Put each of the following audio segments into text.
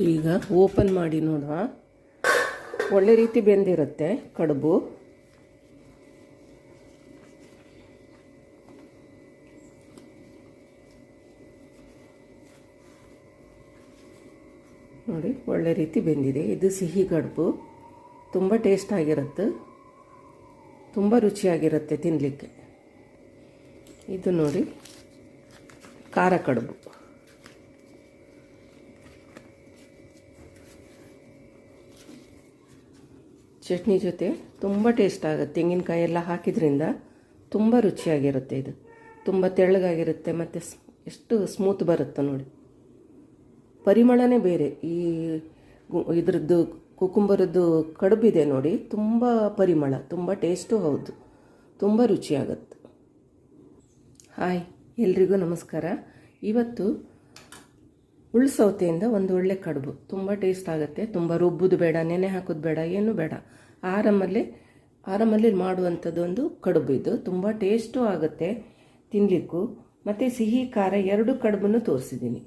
ಈಗ ಓಪನ್ ಮಾಡಿ ನೋಡುವ. ಒಳ್ಳೆ ರೀತಿ ಬೆಂದಿರುತ್ತೆ ಕಡುಬು. ನೋಡಿ, ಒಳ್ಳೆ ರೀತಿ ಬೆಂದಿದೆ. ಇದು ಸಿಹಿ ಕಡುಬು. ತುಂಬ ಟೇಸ್ಟ್ ಆಗಿರುತ್ತೆ. ತುಂಬ ರುಚಿಯಾಗಿರುತ್ತೆ ತಿನ್ನಲಿಕ್ಕೆ ಇದು ನೋಡಿ, ಖಾರ ಕಡುಬು. ಚಟ್ನಿ ಜೊತೆ ತುಂಬ ಟೇಸ್ಟ್ ಆಗುತ್ತೆ. ತೆಂಗಿನಕಾಯಿ ಎಲ್ಲ ಹಾಕಿದ್ರಿಂದ ತುಂಬ ರುಚಿಯಾಗಿರುತ್ತೆ ಇದು. ತುಂಬ ತೆಳ್ಳಗಾಗಿರುತ್ತೆ ಮತ್ತು ಎಷ್ಟು ಸ್ಮೂತ್ ಬರುತ್ತೆ ನೋಡಿ. ಪರಿಮಳನೇ ಬೇರೆ. ಈ ಇದ್ರದ್ದು ಕುಕುಂಬರದ್ದು ಕಡುಬಿದೆ ನೋಡಿ, ತುಂಬ ಪರಿಮಳ, ತುಂಬ ಟೇಸ್ಟು ಹೌದು. ತುಂಬ ರುಚಿಯಾಗತ್ತೆ. ಹಾಯ್, ಎಲ್ರಿಗೂ ನಮಸ್ಕಾರ. ಇವತ್ತು ಉಳ್ಸೌತೆಯಿಂದ ಒಂದು ಒಳ್ಳೆ ಕಡುಬು. ತುಂಬ ಟೇಸ್ಟ್ ಆಗುತ್ತೆ. ತುಂಬ ರುಬ್ಬುದು ಬೇಡ, ನೆನೆ ಹಾಕೋದು ಬೇಡ, ಏನು ಬೇಡ. ಆರಾಮಲ್ಲಿ ಆರಾಮಲ್ಲಿ ಮಾಡುವಂಥದ್ದು ಒಂದು ಕಡುಬು ಇದು. ತುಂಬ ಟೇಸ್ಟು ಆಗುತ್ತೆ ತಿನ್ನಲಿಕ್ಕೂ ಮತ್ತು ಸಿಹಿ, ಖಾರ ಎರಡು ಕಡುಬನ್ನು ತೋರಿಸಿದ್ದೀನಿ.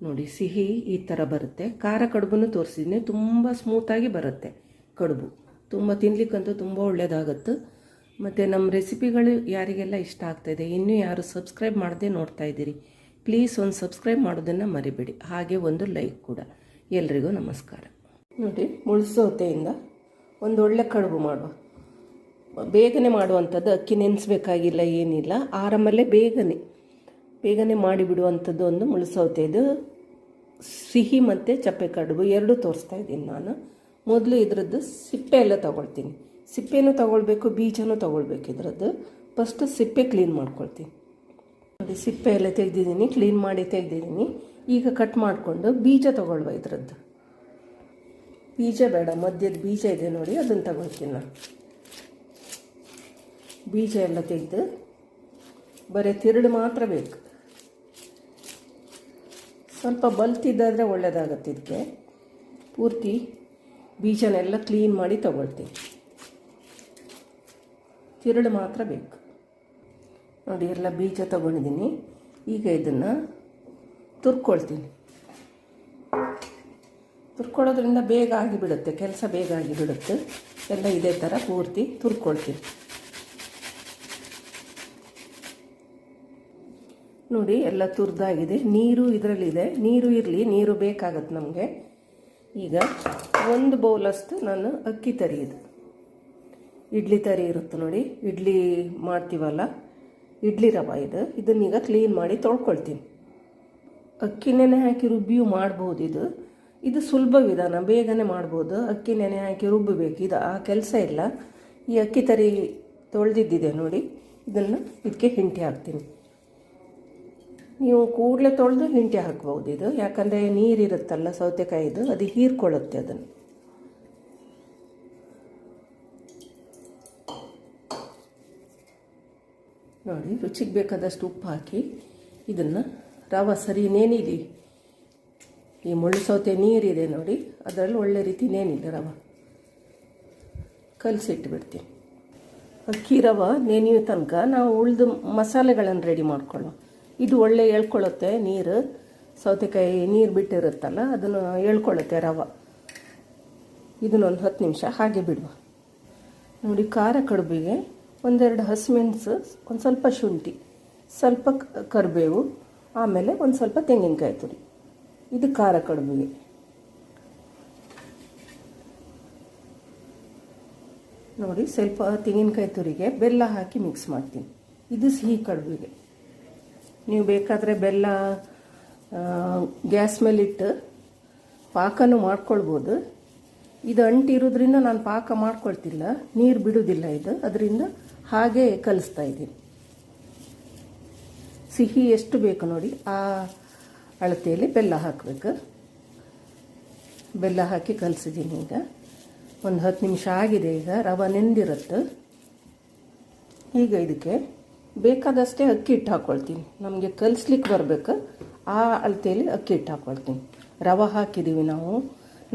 ನೋಡಿ, ಸಿಹಿ ಈ ಥರ ಬರುತ್ತೆ. ಖಾರ ಕಡುಬನ್ನು ತೋರಿಸಿದ್ದೀನಿ. ತುಂಬ ಸ್ಮೂತಾಗಿ ಬರುತ್ತೆ ಕಡುಬು. ತುಂಬ ತಿನ್ಲಿಕ್ಕಂತೂ ತುಂಬ ಒಳ್ಳೆಯದಾಗುತ್ತೆ ಮತ್ತು ನಮ್ಮ ರೆಸಿಪಿಗಳು ಯಾರಿಗೆಲ್ಲ ಇಷ್ಟ ಆಗ್ತಾಯಿದೆ ಇನ್ನೂ ಯಾರು ಸಬ್ಸ್ಕ್ರೈಬ್ ಮಾಡದೆ ನೋಡ್ತಾ ಇದ್ದೀರಿ ಪ್ಲೀಸ್ ಒಂದು ಸಬ್ಸ್ಕ್ರೈಬ್ ಮಾಡೋದನ್ನು ಮರಿಬೇಡಿ. ಹಾಗೆ ಒಂದು ಲೈಕ್ ಕೂಡ. ಎಲ್ರಿಗೂ ನಮಸ್ಕಾರ. ನೋಡಿ, ಮುಳ್ಸೋತೆಯಿಂದ ಒಂದು ಒಳ್ಳೆ ಕಡುಬು ಮಾಡುವ. ಬೇಗನೆ ಮಾಡುವಂಥದ್ದು ಅಕ್ಕಿ ನೆನೆಸ್ಬೇಕಾಗಿಲ್ಲ, ಏನಿಲ್ಲ. ಆರಾಮಲ್ಲೇ ಬೇಗನೆ ಬೇಗನೆ ಮಾಡಿಬಿಡುವಂಥದ್ದು ಒಂದು ಮುಳಸೋತೆ. ಇದು ಸಿಹಿ ಮತ್ತು ಚಪ್ಪೆ ಕಡುಬು ಎರಡೂ ತೋರಿಸ್ತಾ ಇದ್ದೀನಿ ನಾನು. ಮೊದಲು ಇದರದ್ದು ಸಿಪ್ಪೆ ಎಲ್ಲ ತೊಗೊಳ್ತೀನಿ. ಸಿಪ್ಪೆನೂ ತೊಗೊಳ್ಬೇಕು, ಬೀಜನೂ ತೊಗೊಳ್ಬೇಕು ಇದರದ್ದು. ಫಸ್ಟು ಸಿಪ್ಪೆ ಕ್ಲೀನ್ ಮಾಡ್ಕೊಳ್ತೀನಿ. ನೋಡಿ ಸಿಪ್ಪೆ ಎಲ್ಲ ತೆಗೆದಿದ್ದೀನಿ ಕ್ಲೀನ್ ಮಾಡಿ ತೆಗೆದಿದ್ದೀನಿ. ಈಗ ಕಟ್ ಮಾಡಿಕೊಂಡು ಬೀಜ ತೊಗೊಳ್ವ ಇದ್ರದ್ದು. ಬೀಜ ಬೇಡ, ಮಧ್ಯದ ಬೀಜ ಇದೆ ನೋಡಿ, ಅದನ್ನು ತಗೊಳ್ತೀನಿ ನಾನು. ಬೀಜ ಎಲ್ಲ ತೆಗೆದು, ಬರೀ ತಿರುಳು ಮಾತ್ರ ಬೇಕು. ಸ್ವಲ್ಪ ಬಲ್ತಿದ್ದಾದರೆ ಒಳ್ಳೆಯದಾಗತ್ತೆ ಇದಕ್ಕೆ. ಪೂರ್ತಿ ಬೀಜನೆಲ್ಲ ಕ್ಲೀನ್ ಮಾಡಿ ತಗೊಳ್ತೀನಿ. ತಿರುಳು ಮಾತ್ರ ಬೇಕು. ನೋಡಿ ಎಲ್ಲ ಬೀಜ ತಗೊಂಡಿದ್ದೀನಿ ಈಗ ಇದನ್ನು ತುರ್ಕೊಳ್ತೀನಿ. ತುರ್ಕೊಳ್ಳೋದ್ರಿಂದ ಬೇಗ ಆಗಿಬಿಡುತ್ತೆ, ಕೆಲಸ ಬೇಗ ಆಗಿಬಿಡುತ್ತೆ. ಎಲ್ಲ ಇದೇ ಥರ ಪೂರ್ತಿ ತುರ್ಕೊಳ್ತೀನಿ. ನೋಡಿ, ಎಲ್ಲ ತುರಿದಾಗಿದೆ. ನೀರು ಇದರಲ್ಲಿದೆ. ನೀರು ಇರಲಿ, ನೀರು ಬೇಕಾಗತ್ತೆ ನಮಗೆ. ಈಗ ಒಂದು ಬೌಲಷ್ಟು ನಾನು ಅಕ್ಕಿ ತರಿ ಇದು ಇಡ್ಲಿ ತರಿ ಇರುತ್ತೆ ನೋಡಿ, ಇಡ್ಲಿ ಮಾಡ್ತೀವಲ್ಲ ಇಡ್ಲಿ ರವೆ ಇದು. ಇದನ್ನೀಗ ಕ್ಲೀನ್ ಮಾಡಿ ತೊಳ್ಕೊಳ್ತೀನಿ. ಅಕ್ಕಿ ನೆನೆ ಹಾಕಿ ರುಬ್ಬಿಯೂ ಮಾಡ್ಬೋದು ಇದು. ಇದು ಸುಲಭ ವಿಧಾನ, ಬೇಗನೆ ಮಾಡ್ಬೋದು. ಅಕ್ಕಿ ನೆನೆ ಹಾಕಿ ರುಬ್ಬಬೇಕು. ಇದು ಆ ಕೆಲಸ ಇಲ್ಲ. ಈ ಅಕ್ಕಿ ತರಿ ತೊಳೆದಿದ್ದಿದೆ ನೋಡಿ. ಇದನ್ನು ಇದಕ್ಕೆ ಹಿಂಟಿ ಹಾಕ್ತೀನಿ. ನೀವು ಕೂಡಲೇ ತೊಳೆದು ಹಿಂಟಿ ಹಾಕ್ಬೋದು ಇದು. ಯಾಕಂದರೆ ನೀರಿರುತ್ತಲ್ಲ ಸೌತೆಕಾಯಿದು, ಅದು ಹೀರ್ಕೊಳ್ಳುತ್ತೆ ಅದನ್ನು. ನೋಡಿ ರುಚಿಗೆ ಬೇಕಾದಷ್ಟು ಉಪ್ಪು ಹಾಕಿ ಇದನ್ನು ರವೆ ಸರಿ ನೇನಿದೆ. ಈ ಮುಳ್ಳು ಸೌತೆ ನೀರಿದೆ ನೋಡಿ, ಅದರಲ್ಲಿ ಒಳ್ಳೆ ರೀತಿ ನೇನಿದೆ ರವೆ. ಕಲಸಿಟ್ಬಿಡ್ತೀನಿ. ಅಕ್ಕಿ ರವೆ ನೆನೆಯೋ ತನಕ ನಾವು ಉಳಿದು ಮಸಾಲೆಗಳನ್ನು ರೆಡಿ ಮಾಡ್ಕೊಳ್ಳೋ ಇದು ಒಳ್ಳೆ ಹೇಳ್ಕೊಳ್ಳುತ್ತೆ ನೀರು. ಸೌತೆಕಾಯಿ ನೀರು ಬಿಟ್ಟಿರುತ್ತಲ್ಲ, ಅದನ್ನು ಎಳ್ಕೊಳ್ಳುತ್ತೆ ರವೆ. ಇದನ್ನೊಂದು ಹತ್ತು ನಿಮಿಷ ಹಾಗೆ ಬಿಡುವ. ನೋಡಿ, ಖಾರ ಕಡುಬಿಗೆ ಒಂದೆರಡು ಹಸಿಮೆಣಸು ಒಂದು ಸ್ವಲ್ಪ ಶುಂಠಿ, ಸ್ವಲ್ಪ ಕರಿಬೇವು, ಆಮೇಲೆ ಒಂದು ಸ್ವಲ್ಪ ತೆಂಗಿನಕಾಯಿ ತುರಿ. ಇದು ಖಾರ ಕಡುಬಿಗೆ. ನೋಡಿ, ಸ್ವಲ್ಪ ತೆಂಗಿನಕಾಯಿ ತುರಿಗೆ ಬೆಲ್ಲ ಹಾಕಿ ಮಿಕ್ಸ್ ಮಾಡ್ತೀನಿ. ಇದು ಸಿಹಿ ಕಡುಬಿಗೆ. ನೀವು ಬೇಕಾದರೆ ಬೆಲ್ಲ ಗ್ಯಾಸ್ ಗ್ಯಾಸ್ ಮೇಲಿಟ್ಟು ಪಾಕನೂ ಮಾಡ್ಕೊಳ್ಬೋದು. ಇದು ಅಂಟಿರೋದ್ರಿಂದ ನಾನು ಪಾಕ ಮಾಡ್ಕೊಳ್ತಿಲ್ಲ. ನೀರು ಬಿಡೋದಿಲ್ಲ ಇದು. ಅದರಿಂದ ಹಾಗೆ ಕಲಿಸ್ತಾ ಇದ್ದೀನಿ. ಸಿಹಿ ಎಷ್ಟು ಬೇಕು ನೋಡಿ, ಆ ಅಳತೆಯಲ್ಲಿ ಬೆಲ್ಲ ಹಾಕಬೇಕು. ಬೆಲ್ಲ ಹಾಕಿ ಕಲಿಸಿದ್ದೀನಿ ಈಗ. ಒಂದು ಹತ್ತು ನಿಮಿಷ ಆಗಿದೆ ಈಗ, ರವೆ ನೆಂದಿರುತ್ತೆ. ಈಗ ಇದಕ್ಕೆ ಬೇಕಾದಷ್ಟೇ ಅಕ್ಕಿ ಹಿಟ್ಟು ಹಾಕ್ಕೊಳ್ತೀನಿ ನಮಗೆ ಕಲಿಸ್ಲಿಕ್ಕೆ ಬರಬೇಕು, ಆ ಅಳತೆಯಲ್ಲಿ ಅಕ್ಕಿ ಹಿಟ್ಟು ಹಾಕ್ಕೊಳ್ತೀನಿ ರವೆ ಹಾಕಿದ್ದೀವಿ ನಾವು.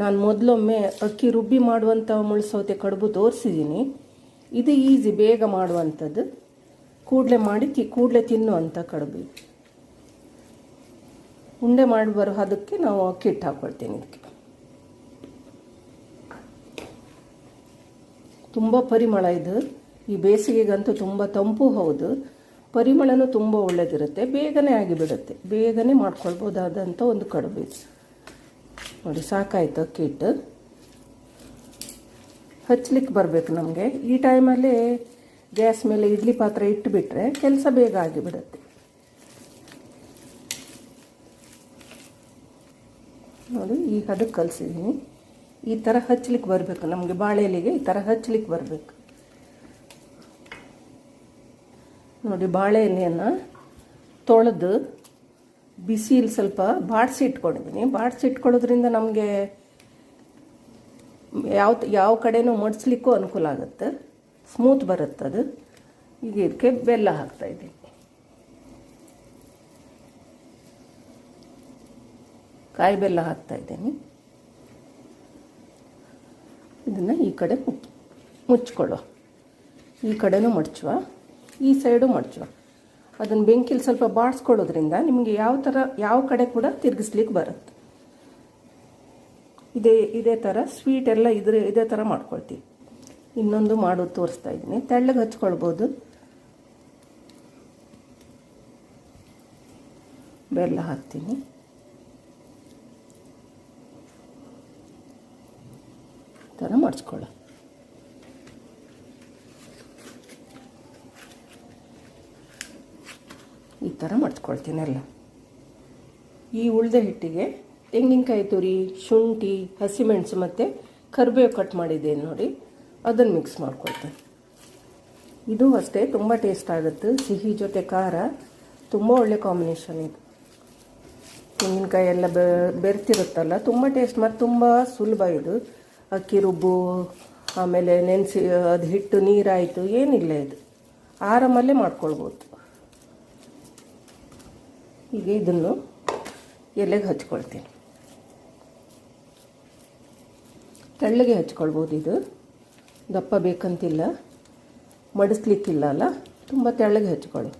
ನಾನು ಮೊದಲೊಮ್ಮೆ ಅಕ್ಕಿ ರುಬ್ಬಿ ಮಾಡುವಂಥ ಮುಳ್ಸೌತೆ ಕಡುಬು ತೋರಿಸಿದ್ದೀನಿ. ಇದು ಈಸಿ ಬೇಗ ಮಾಡುವಂಥದ್ದು. ಕೂಡಲೇ ಮಾಡಿ ತಿ, ಕೂಡಲೇ ತಿನ್ನುವಂಥ ಕಡುಬು ಉಂಡೆ ಮಾಡಿ ಬರೋ ಅದಕ್ಕೆ ನಾವು ಅಕ್ಕಿಟ್ಟು ಹಾಕ್ಕೊಳ್ತೀನಿ ಇದಕ್ಕೆ. ತುಂಬ ಪರಿಮಳ ಇದು. ಈ ಬೇಸಿಗೆಗಂತೂ ತುಂಬ ತಂಪು ಹೌದು. ಪರಿಮಳನೂ ತುಂಬ ಒಳ್ಳೆಯದಿರುತ್ತೆ ಬೇಗನೆ ಆಗಿಬಿಡುತ್ತೆ. ಬೇಗನೆ ಮಾಡ್ಕೊಳ್ಬೋದಾದಂಥ ಒಂದು ಕಡುಬು ನೋಡಿ, ಸಾಕಾಯಿತು ಅಕ್ಕಿ ಹಚ್ಲಿಕ್ಕೆ ಬರಬೇಕು ನಮಗೆ. ಈ ಟೈಮಲ್ಲಿ ಗ್ಯಾಸ್ ಮೇಲೆ ಇಡ್ಲಿ ಪಾತ್ರೆ ಇಟ್ಟುಬಿಟ್ರೆ ಕೆಲಸ ಬೇಗ ಆಗಿಬಿಡುತ್ತೆ. ನೋಡಿ, ಈ ಹದಕ್ಕೆ ಕಲಿಸಿದ್ದೀನಿ ಈ ಥರ ಹಚ್ಚಲಿಕ್ಕೆ ಬರಬೇಕು. ನಮಗೆ ಬಾಳೆಲಿಗೆ ಈ ಥರ ಹಚ್ಚಲಿಕ್ಕೆ ಬರಬೇಕು. ನೋಡಿ, ಬಾಳೆ ಎಲೆಯನ್ನು ತೊಳೆದು ಬಿಸಿಲಿ ಸ್ವಲ್ಪ ಬಾಡಿಸಿ ಇಟ್ಕೊಂಡಿದ್ದೀನಿ ಬಾಡಿಸಿ ಇಟ್ಕೊಳ್ಳೋದ್ರಿಂದ ನಮಗೆ ಯಾವ ಯಾವ ಕಡೆನೂ ಮಡಿಸ್ಲಿಕ್ಕೂ ಅನುಕೂಲ ಆಗುತ್ತೆ. ಸ್ಮೂತ್ ಬರುತ್ತೆ ಅದು. ಈಗ ಇದಕ್ಕೆ ಬೆಲ್ಲ ಹಾಕ್ತಾಯಿದ್ದೀನಿ ಕಾಯಿ ಬೆಲ್ಲ ಹಾಕ್ತಾಯಿದ್ದೀನಿ ಇದನ್ನು ಈ ಕಡೆ ಮುಚ್ ಮುಚ್ಕೊಳ್ಳುವ. ಈ ಕಡೆನೂ ಮಡ್ಚುವ. ಈ ಸೈಡು ಮಡಚುವ. ಅದನ್ನು ಬೆಂಕಿಲಿ ಸ್ವಲ್ಪ ಬಾಡಿಸ್ಕೊಳ್ಳೋದ್ರಿಂದ ನಿಮಗೆ ಯಾವ ಥರ ಯಾವ ಕಡೆ ಕೂಡ ತಿರುಗಿಸ್ಲಿಕ್ಕೆ ಬರುತ್ತೆ. ಇದೇ ಇದೇ ಥರ ಸ್ವೀಟ್ ಎಲ್ಲ ಇದ್ರ, ಇದೇ ಥರ ಮಾಡ್ಕೊಳ್ತೀವಿ. ಇನ್ನೊಂದು ಮಾಡೋದು ತೋರಿಸ್ತಾ ಇದ್ದೀನಿ. ತೆಳ್ಳಗೆ ಹಚ್ಕೊಳ್ಬೋದು. ಬೆಲ್ಲ ಹಾಕ್ತೀನಿ. ಥರ ಮಾಡಿಸ್ಕೊಳ್ಳ ಈ ಥರ ಮಾಡಿಸ್ಕೊಳ್ತೀನಿ ಎಲ್ಲ. ಈ ಉಳ್ದ ಹಿಟ್ಟಿಗೆ ತೆಂಗಿನಕಾಯಿ ತುರಿ, ಶುಂಠಿ, ಹಸಿಮೆಣಸು ಮತ್ತು ಕರಿಬೇವು ಕಟ್ ಮಾಡಿದ್ದೇನೆ ನೋಡಿ. ಅದನ್ನು ಮಿಕ್ಸ್ ಮಾಡ್ಕೊಳ್ತೇನೆ. ಇದು ಅಷ್ಟೇ, ತುಂಬ ಟೇಸ್ಟ್ ಆಗುತ್ತೆ. ಸಿಹಿ ಜೊತೆ ಖಾರ, ತುಂಬ ಒಳ್ಳೆ ಕಾಂಬಿನೇಷನ್ ಇದು. ತೆಂಗಿನಕಾಯಿ ಎಲ್ಲ ಬೆರ್ತಿರುತ್ತಲ್ಲ, ತುಂಬ ಟೇಸ್ಟ್ ಮತ್ತು ತುಂಬ ಸುಲಭ ಇದು. ಅಕ್ಕಿ ರುಬ್ಬು, ಆಮೇಲೆ ನೆನೆಸಿ, ಅದು ಹಿಟ್ಟು ನೀರಾಯಿತು, ಏನಿಲ್ಲ ಇದು. ಆರಾಮಲ್ಲೇ ಮಾಡ್ಕೊಳ್ಬೋದು. ಈಗ ಇದನ್ನು ಎಲೆಗೆ ಹಚ್ಕೊಳ್ತೀನಿ. ತೆಳ್ಳಗೆ ಹಚ್ಕೊಳ್ಬೋದು ಇದು. ದಪ್ಪ ಬೇಕಂತಿಲ್ಲ. ಮಡಿಸ್ಲಿಕ್ಕಿಲ್ಲ ಅಲ್ಲ? ತುಂಬ ತೆಳ್ಳಗೆ ಹಚ್ಕೊಳ್ಳಿ.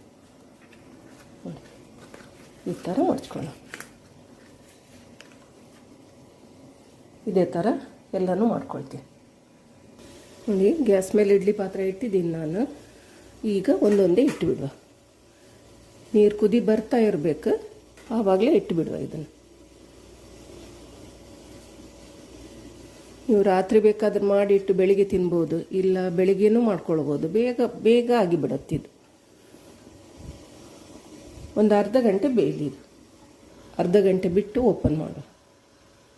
ಈ ಥರ ಮಡ್ಚ್ಕೊಳ್ಳಿ ಇದೇ ಥರ ಎಲ್ಲನೂ ಮಾಡ್ಕೊಳ್ತೀನಿ. ನೋಡಿ, ಗ್ಯಾಸ್ ಮೇಲೆ ಇಡ್ಲಿ ಪಾತ್ರೆ ಇಟ್ಟಿದ್ದೀನಿ ನಾನು. ಈಗ ಒಂದೊಂದೇ ಇಟ್ಟುಬಿಡುವ ನೀರು ಕುದಿ ಬರ್ತಾ ಇರಬೇಕು. ಆವಾಗಲೇ ಇಟ್ಟುಬಿಡುವ ಇದನ್ನು. ನೀವು ರಾತ್ರಿ ಬೇಕಾದ್ರೆ ಮಾಡಿಟ್ಟು ಬೆಳಿಗ್ಗೆ ತಿನ್ಬೋದು, ಇಲ್ಲ ಬೆಳಿಗ್ಗೆನೂ ಮಾಡ್ಕೊಳ್ಬೋದು. ಬೇಗ ಬೇಗ ಆಗಿಬಿಡತ್ತಿದು ಒಂದು ಅರ್ಧ ಗಂಟೆ ಬೇಯಲಿ ಅರ್ಧ ಗಂಟೆ ಬಿಟ್ಟು ಓಪನ್ ಮಾಡು.